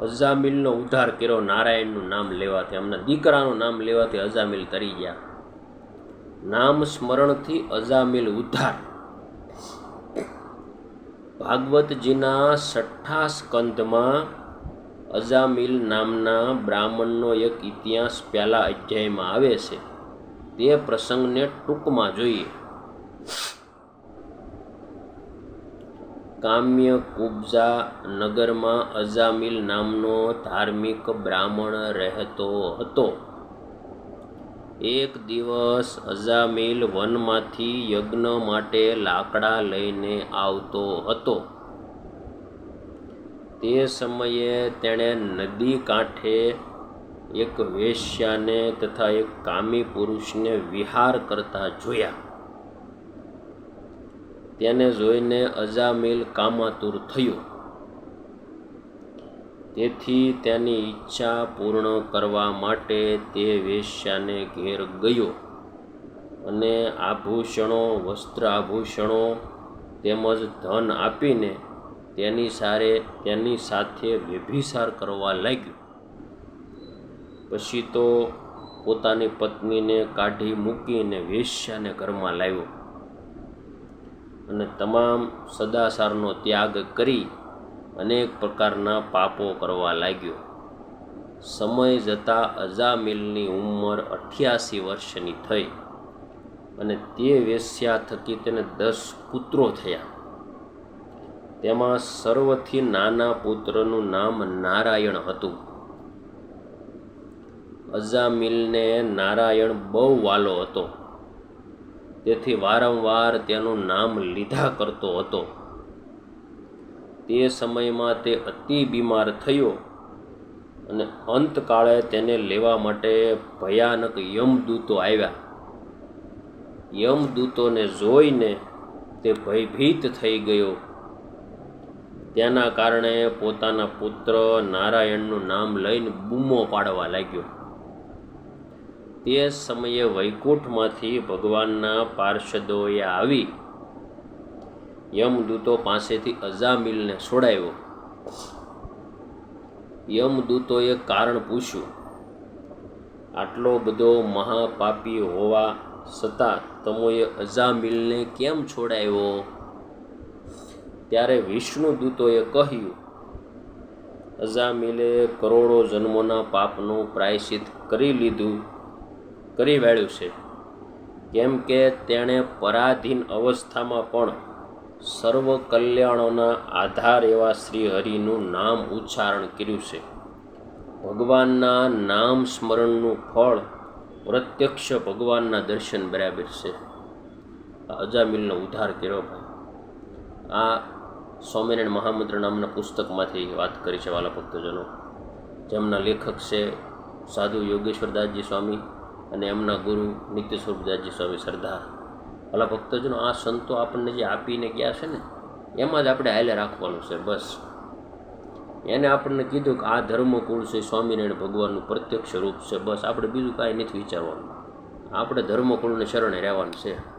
અઝામિલનો ઉદ્ધાર કર્યો. નારાયણનું નામ લેવાથી એમના દીકરાનું નામ લેવાથી અઝામિલ તરી ગયા. નામ સ્મરણથી અઝામિલ ઉદ્ધાર. ભાગવતજીના છઠ્ઠા સ્કંધમાં અઝામિલ નામના બ્રાહ્મણનો એક ઇતિહાસ પહેલા અધ્યાયમાં આવે છે. તે પ્રસંગને ટૂંકમાં જોઈએ. કામ્ય કુબ્જા નગરમાં અઝામિલ નામનો ધાર્મિક બ્રાહ્મણ રહેતો હતો. એક દિવસ અઝામિલ વનમાંથી યજ્ઞ માટે લાકડા લઈને આવતો હતો. તે સમયે તેણે નદી કાંઠે એક વેશ્યાને તથા એક કામી પુરુષને વિહાર કરતા જોયા. તેને જોઈને અજામિલ કામાતુર થયો. તેથી તેની ઈચ્છા પૂર્ણ કરવા માટે તે વેશ્યાને ઘેર ગયો અને આભૂષણો વસ્ત્ર આભૂષણો તેમજ ધન આપીને તેની સારે, તેની સાથે વ્યભિસાર કરવા લાગ્યો. પછી તો પોતાની પત્નીને કાઢી મૂકીને વેશ્યાને ઘરમાં લાવ્યો. અને તમામ સદાચારનો ત્યાગ કરી અનેક પ્રકારના પાપો કરવા લાગ્યો. સમય જતાં અજામિલની ઉંમર અઠ્યાસી વર્ષની થઈ અને તે વેશ્યા થકી તેને દસ પુત્રો થયા. તેમાં સર્વથી નાના પુત્રનું નામ નારાયણ હતું. અજામિલને નારાયણ બહુ વાલો હતો. તેથી વારંવાર તેનું નામ લીધા કરતો હતો. તે સમયમાં તે અતિ બીમાર થયો અને અંતકાળે તેને લેવા માટે ભયાનક યમદૂતો આવ્યા. યમદૂતોને જોઈને તે ભયભીત થઈ ગયો. તેના કારણે પોતાના પુત્ર નારાયણનું નામ લઈને બૂમો પાડવા લાગ્યો. તે સમયે વૈકુંઠમાંથી ભગવાનના પાર્ષદોએ આવી યમદૂતો પાસેથી અજામિલને છોડાવ્યો યમદૂતોએ કારણ પૂછ્યું, આટલો બધો મહાપાપી હોવા છતાં તમોએ અજામિલને કેમ છોડાવ્યો ત્યારે વિષ્ણુ દૂતોએ કહ્યું, અજામિલે કરોડો જન્મોના પાપનું પ્રાયશ્ચિત કરી લીધું. કરી વાળ્યું છે. કેમ કે તેણે પરાધીન અવસ્થામાં પણ સર્વ કલ્યાણોના આધાર એવા શ્રી હરિનું નામ ઉચ્ચારણ કર્યું છે. ભગવાનના નામ સ્મરણનું ફળ પ્રત્યક્ષ ભગવાનના દર્શન બરાબર છે. અજામિલનો ઉદ્ધાર કર્યો ભાઈ. આ સ્વામિનારાયણ મહામંત્ર નામના પુસ્તકમાંથી વાત કરી છે વાલા ભક્તજનો. જેમના લેખક છે સાધુ યોગેશ્વરદાસજી સ્વામી અને એમના ગુરુ નિત્ય સ્વરૂપદાસજી સ્વામી સરદાર. ભલા ભક્તજનો, આ સંતો આપણને જે આપીને ગયા છે ને, એમાં જ આપણે હાલે રાખવાનું છે, બસ. એને આપણને કીધું કે આ ધર્મકુળ છે, સ્વામિનારાયણ ભગવાનનું પ્રત્યક્ષ રૂપ છે, બસ. આપણે બીજું કાંઈ નથી વિચારવાનું. આપણે ધર્મકુળને શરણે રહેવાનું છે.